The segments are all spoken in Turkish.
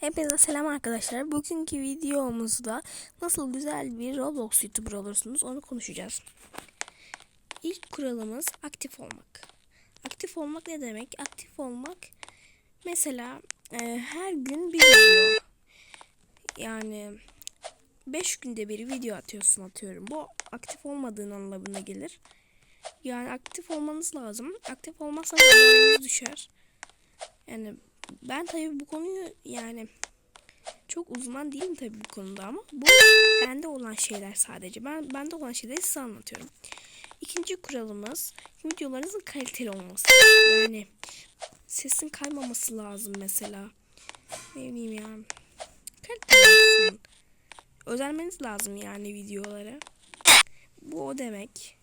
Hepinize selam arkadaşlar. Bugünkü videomuzda nasıl güzel bir Roblox YouTuber olursunuz onu konuşacağız. İlk kuralımız aktif olmak. Aktif olmak ne demek? Aktif olmak mesela e, her gün bir video. Yani 5 günde bir video atıyorsun atıyorum. Bu aktif olmadığın anlamına gelir. Yani aktif olmanız lazım. Aktif olmazsanız düşer. Yani ben tabii bu konuyu yani çok uzman değilim tabii bu konuda ama bu bende olan şeyler sadece. Ben bende olan şeyleri size anlatıyorum. İkinci kuralımız videolarınızın kaliteli olması. Yani sesin kaymaması lazım mesela. Ne bileyim ya. Kaliteli olsun. Özenmeniz lazım yani videolara. Bu o demek.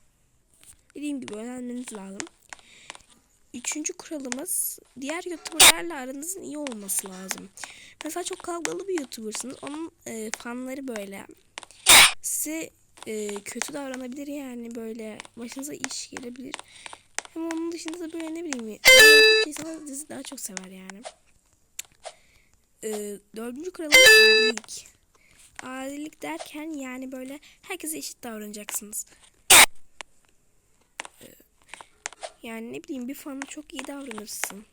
Dediğim gibi özenmeniz lazım. Üçüncü kuralımız diğer youtuberlarla aranızın iyi olması lazım. Mesela çok kavgalı bir youtubersınız. Onun e, fanları böyle size e, kötü davranabilir yani böyle başınıza iş gelebilir. Hem onun dışında da böyle ne bileyim insanlar sizi daha çok sever yani. E, dördüncü kuralımız adilik. Adilik derken yani böyle herkese eşit davranacaksınız. Yani ne bileyim bir fana çok iyi davranırsın.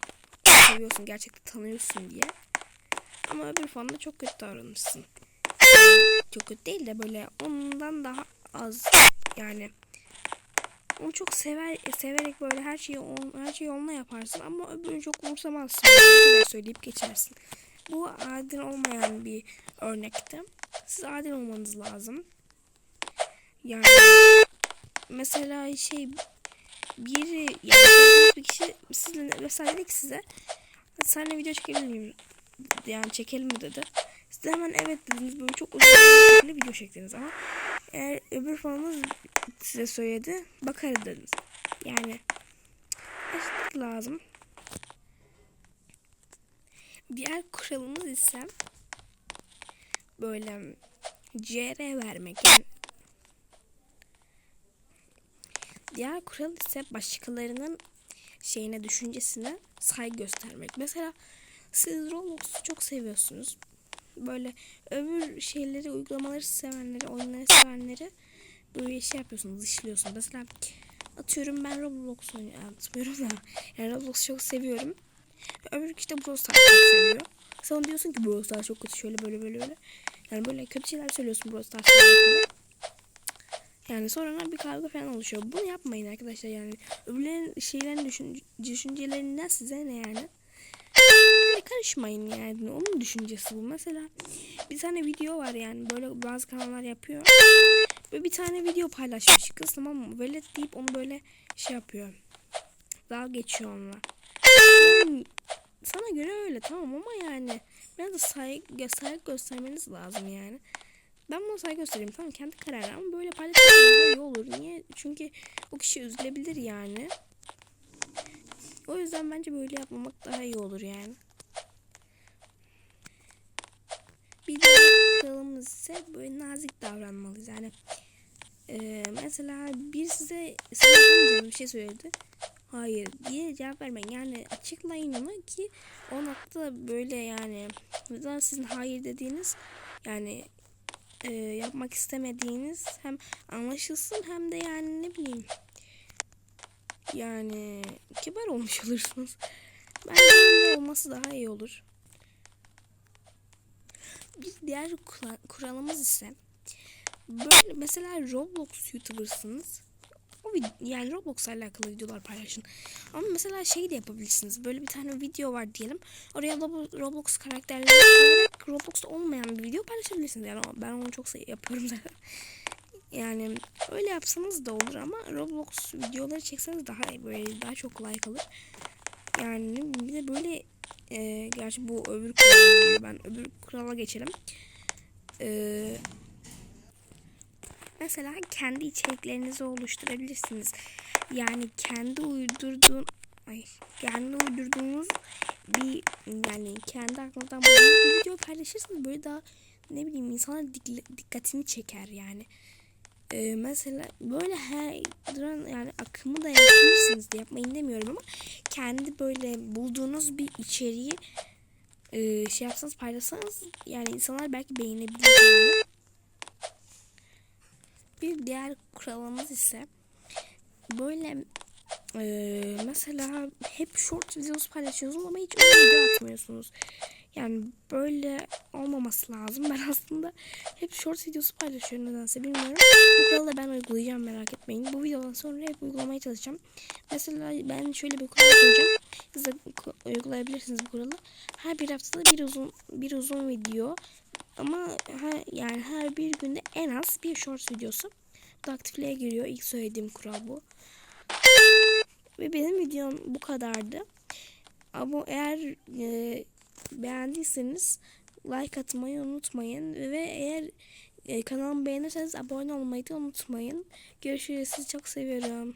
Seviyorsun gerçekten tanıyorsun diye. Ama öbür fana çok kötü davranırsın. Çok kötü değil de böyle ondan daha az yani onu çok sever severek böyle her şeyi on, her şeyi onunla yaparsın ama öbürünü çok umursamazsın. Böyle söyleyip geçersin. Bu adil olmayan bir örnekti. Siz adil olmanız lazım. Yani mesela şey biri yani bir kişi sizinle mesela dedi ki size seninle video çekebilir miyim? Yani çekelim mi dedi. Siz de hemen evet dediniz böyle çok uzun bir video çektiniz ama eğer öbür fanınız size söyledi bakarız dediniz. Yani eşitlik lazım. Diğer kuralımız ise böyle CR vermek yani Diğer kural ise başkalarının şeyine, düşüncesine saygı göstermek. Mesela siz Roblox'u çok seviyorsunuz. Böyle öbür şeyleri, uygulamaları sevenleri, oyunları sevenleri böyle şey yapıyorsunuz, dışlıyorsunuz. Mesela atıyorum ben Roblox oynatmıyorum da yani Roblox çok seviyorum. Öbür kişi de Brawl Stars çok seviyor. Sen diyorsun ki Brawl Stars çok kötü şöyle böyle böyle böyle. Yani böyle kötü şeyler söylüyorsun Brawl Stars'la. Yani sonra bir kavga falan oluşuyor. Bunu yapmayın arkadaşlar yani. Öbürlerin şeylerin düşün, düşüncelerinden size ne yani? Karışmayın yani. Onun düşüncesi bu. Mesela bir tane video var yani. Böyle bazı kanallar yapıyor. Böyle bir tane video paylaşmış kız tamam mı? Böyle deyip onu böyle şey yapıyor. Daha geçiyor onunla. Yani sana göre öyle tamam ama yani biraz da saygı, saygı göstermeniz lazım yani. Ben buna saygı göstereyim tamam kendi kararı ama böyle paylaşmak iyi olur. Niye? Çünkü o kişi üzülebilir yani. O yüzden bence böyle yapmamak daha iyi olur yani. Bir de kuralımız ise böyle nazik davranmalıyız. Yani e, mesela bir size yapamayacağınız bir şey söyledi. Hayır diye cevap vermeyin. Yani açıklayın onu ki o noktada böyle yani sizin hayır dediğiniz yani e, yapmak istemediğiniz hem anlaşılsın hem de yani ne bileyim yani kibar olmuş olursunuz. Bence olması daha iyi olur. Bir diğer kuralımız ise böyle mesela Roblox YouTuber'sınız o yani Roblox'la alakalı videolar paylaşın. Ama mesela şey de yapabilirsiniz. Böyle bir tane video var diyelim. Oraya Roblox karakterleri koyarak Roblox'ta olmayan bir video paylaşabilirsiniz. Yani ben onu çok yapıyorum zaten. Yani öyle yapsanız da olur ama Roblox videoları çekseniz daha böyle daha çok like alır. Yani bir de böyle e, gerçi bu öbür kurala ben öbür kurala geçelim. Eee Mesela kendi içeriklerinizi oluşturabilirsiniz. Yani kendi uydurduğun ay kendi uydurduğunuz bir yani kendi aklınızdan bir video paylaşırsınız böyle daha ne bileyim insanlar dikkatini çeker yani. Ee, mesela böyle her yani akımı da yapabilirsiniz yapmayın demiyorum ama kendi böyle bulduğunuz bir içeriği e, şey yapsanız paylaşsanız yani insanlar belki beğenebilir yani. Bir diğer kuralımız ise böyle e, mesela hep short videosu paylaşıyorsunuz ama hiç uzun video atmıyorsunuz. Yani böyle olmaması lazım. Ben aslında hep short videosu paylaşıyorum nedense bilmiyorum. Bu kuralı da ben uygulayacağım merak etmeyin. Bu videodan sonra hep uygulamaya çalışacağım. Mesela ben şöyle bir kural koyacağım. Siz de uygulayabilirsiniz bu kuralı. Her bir haftada bir uzun bir uzun video ama her, yani her bir günde en az bir short videosu. Aktifliğe giriyor. İlk söylediğim kural bu. Ve benim videom bu kadardı. Ama eğer e, beğendiyseniz like atmayı unutmayın. Ve eğer e, kanalımı beğenirseniz abone olmayı da unutmayın. Görüşürüz. Sizi çok seviyorum.